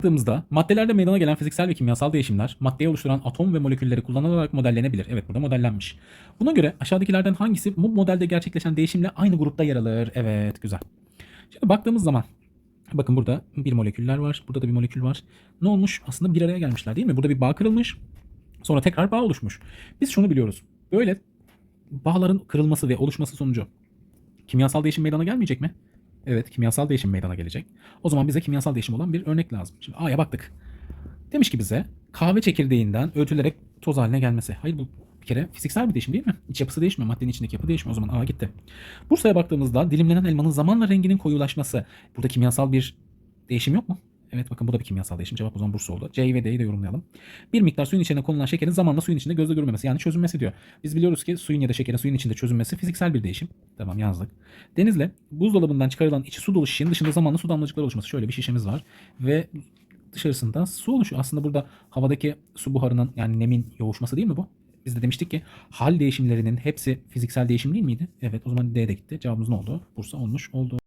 Baktığımızda maddelerde meydana gelen fiziksel ve kimyasal değişimler maddeyi oluşturan atom ve molekülleri kullanılarak modellenebilir. Evet burada modellenmiş. Buna göre aşağıdakilerden hangisi bu modelde gerçekleşen değişimle aynı grupta yer alır? Evet güzel. Şimdi baktığımız zaman bakın burada bir moleküller var. Burada da bir molekül var. Ne olmuş? Aslında bir araya gelmişler değil mi? Burada bir bağ kırılmış. Sonra tekrar bağ oluşmuş. Biz şunu biliyoruz. Böyle bağların kırılması ve oluşması sonucu kimyasal değişim meydana gelmeyecek mi? Evet, kimyasal değişim meydana gelecek. O zaman bize kimyasal değişim olan bir örnek lazım. Şimdi A'ya baktık. Demiş ki bize kahve çekirdeğinden öğütülerek toz haline gelmesi. Hayır bu bir kere fiziksel bir değişim değil mi? İç yapısı değişmiyor. Maddenin içindeki yapı değişmiyor. O zaman A gitti. Bursa'ya baktığımızda dilimlenen elmanın zamanla renginin koyulaşması. Burada kimyasal bir değişim yok mu? Evet bakın bu da bir kimyasal değişim. Cevap o zaman Bursa oldu. C'yi ve D'yi de yorumlayalım. Bir miktar suyun içine konulan şekerin zamanla suyun içinde gözle görülmemesi. Yani çözünmesi diyor. Biz biliyoruz ki suyun ya da şekerin suyun içinde çözünmesi fiziksel bir değişim. Tamam yazdık. Denizle buzdolabından çıkarılan içi su dolu şişenin dışında zamanla su damlacıkları oluşması. Şöyle bir şişemiz var. Ve dışarısında su oluşuyor. Aslında burada havadaki su buharının yani nemin yoğuşması değil mi bu? Biz de demiştik ki hal değişimlerinin hepsi fiziksel değişim değil miydi? Evet o zaman D de gitti. Cevabımız ne oldu? Bursa olmuş oldu.